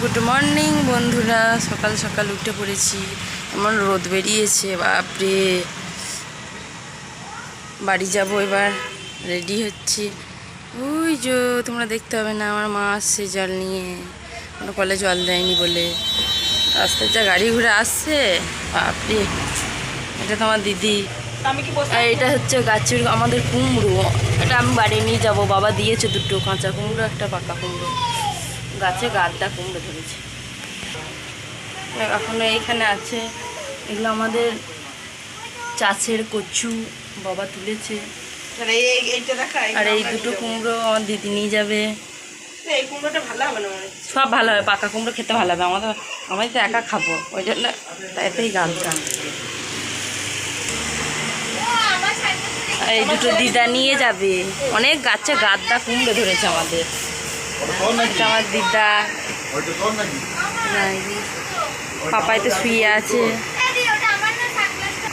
Good morning বন্ধুরা। সকাল সকাল উঠে পড়েছি। এমন রোদ বেরিয়েছে বাপরে। বাড়ি যাব এবার। রেডি হচ্ছি। ওই যে তোমরা দেখতে হবে না আমার মা আসছে জল নিয়ে। কোনো কলে জল দেয়নি বলে। রাস্তায় যা গাড়ি ঘুরে আসছে বাপরে। এটা তোমার দিদি। আর এটা হচ্ছে গাছের আমাদের কুমড়ো। এটা আমি বাড়ি নিয়ে যাব। বাবা দিয়েছে দুটো কাঁচা কুমড়ো একটা পাকা কুমড়ো। গাছে গাদা কুমড়ো ধরেছে। এখনও এইখানে আছে। এগুলো আমাদের চাষের কচু বাবা তুলেছে। আরে এই দুটো কুমড়ো আমার দিদি নিয়ে যাবে। এই কুমড়োটা ভালো হবে না সব ভালো হবে পাকা কুমড়ো খেতে ভালো হবে। আমাদের আমি তো একা খাব ওই জন্য তাইতেই গালতাম এই দুটো দিদা নিয়ে যাবে। অনেক গাছে গাদ্দা কুমড়ো ধরেছে আমাদের। আমার দিদা পাপাই তো শুয়ে আছে।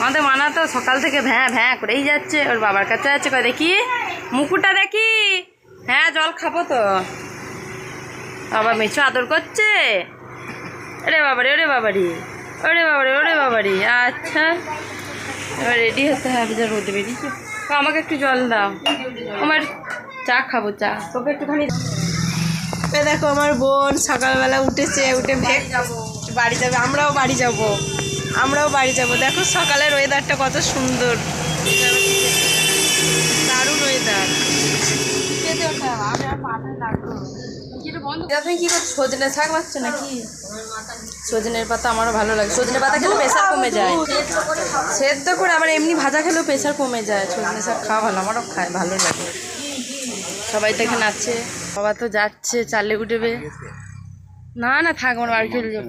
আমাদের মানা তো সকাল থেকে ভ্যাঁ ভ্যাঁ করেই যাচ্ছে, ওর বাবার কাছে আছে। কয়, দেখি, মুকুটটা দেখি। হ্যাঁ জল খাব তো। বাবা মেছো আদর করছে। ওরে বাবারে, ওরে বাবারি, ওরে বাবারে, ওরে বাবারি। আচ্ছা এবার রেডি হতে হবে, যা রোদে বেরিয়েছে। আমাকে একটু জল দাও। আমার চা খাব, চা। তোকে একটুখানি এই দেখো আমার বোন সকালবেলা উঠেছে উঠে ভেগ বাড়ি যাবে আমরাও বাড়ি যাব। আমরাও বাড়ি যাব। দেখো সকালের ওয়েদারটা কত সুন্দর। দারুণ ওয়েদার আপনি কি করছ? সজনে শাক পাচ্ছে নাকি? সজনের পাতা আমারও ভালো লাগে। সজনে পাতা খেলে প্রেশার কমে যায়। সেদ্ধ করে আবার এমনি ভাজা খেলেও প্রেশার কমে যায়। সজনে শাক খাওয়া ভালো আমারও খায় ভালো লাগে। সবাই তো এখানে আছে। বাবা তো যাচ্ছে, চালে উঠবে না না, থাক, আমার বাড়ি চলে যাব।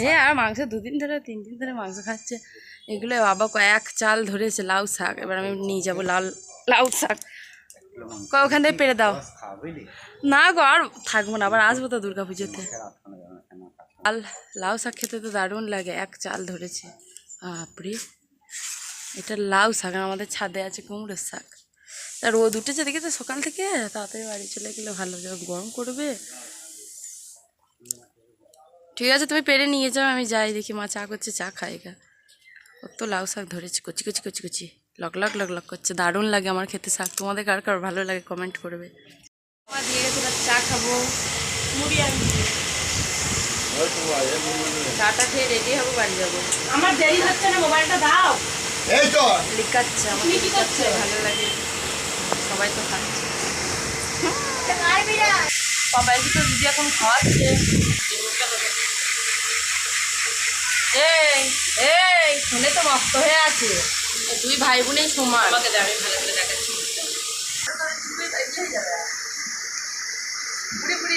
হ্যাঁ আর মাংস দুদিন ধরে তিন দিন ধরে মাংস খাচ্ছে। এগুলো বাবা কয়েক চাল ধরেছে, লাউ শাক। এবার আমি নিয়ে যাব লাল, লাউ শাক। ওখান থেকে পেরে দাও। না গো, আর থাকব না, আবার আসব তো দুর্গা পুজোতে। লাল, লাউ শাক খেতে তো দারুণ লাগে, এক চাল ধরেছে। বাপরে, এটা লাউ শাক আমাদের ছাদে আছে কুমড়োর শাক। তা রোদ উঠেছে দেখেছ সকাল থেকে তাড়াতাড়ি বাড়ি চলে গেলে ভালো যখন গরম করবে। ঠিক আছে তুমি পেরে নিয়ে যাও আমি যাই দেখি মা চা করছে চা খাই গা। কত লাউ শাক ধরেছে কচি কচি কচি কচি। লক লক লক লক করছে দারুণ লাগে আমার খেতে শাক। তোমাদের কার কার ভালো লাগে কমেন্ট করবে। মা দিয়ে গেছে চা খাব। মুড়ি চাটা খেয়ে রেডি হব বাড়ি যাব। আমার দেরি হচ্ছে না মোবাইলটা দাও। এই তো। লিকাচ্ছে আমার ভালো লাগে। সবাই তো খাচ্ছে। তো দিদি এখন খাওয়াচ্ছে এই এই শুনে তো মস্ত হয়ে আছে। দুই ভাই বোনেই সমান। আমাকে ভালো করে দেখাচ্ছি। বুড়ি বুড়ি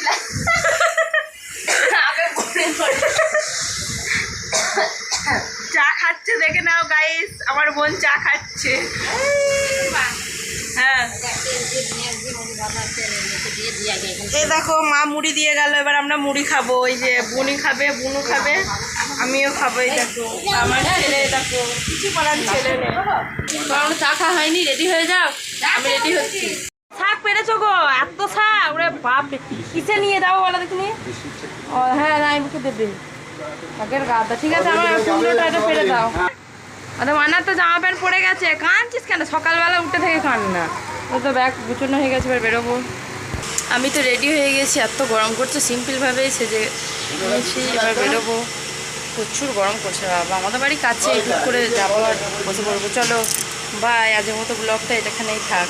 চা খাচ্ছে দেখে নাও গাইস আমার বোন চা খাচ্ছে। এই দেখো মা মুড়ি দিয়ে গেল এবার আমরা মুড়ি খাব। ওই যে বুনি খাবে বুনু খাবে আমিও খাব এই দেখো। আমার ছেলে দেখো কিছু করার ছেলে নেই চা খাওয়া হয়নি রেডি হয়ে যাও? আমি রেডি হচ্ছি। শাক পেরেছ গো? এত শাক ওরে বাপ। কিসে নিয়ে যাব বলো দেখিনি? ও হ্যাঁ নাই মুখে দেবে শাকের গাদা। ঠিক আছে আমার কুমড়োটা এটা পেরে দাও। আরে মানার তো জামা প্যান্ট পরে গেছে। কাঁদছিস কেন? সকালবেলা উঠে থেকে কান না ও তো ব্যাগ গুছানো হয়ে গেছে এবার বেরোবো। আমি তো রেডি হয়ে গেছি, এত গরম করছে সিম্পলভাবেই সেজে নিয়েছি এবার বেরোবো। প্রচুর গরম করছে বাবা, আমাদের বাড়ি কাছে টুক করে যাব আর বসে পড়ব। চলো বাই আজের মতো ব্লগটা এখানেই থাক।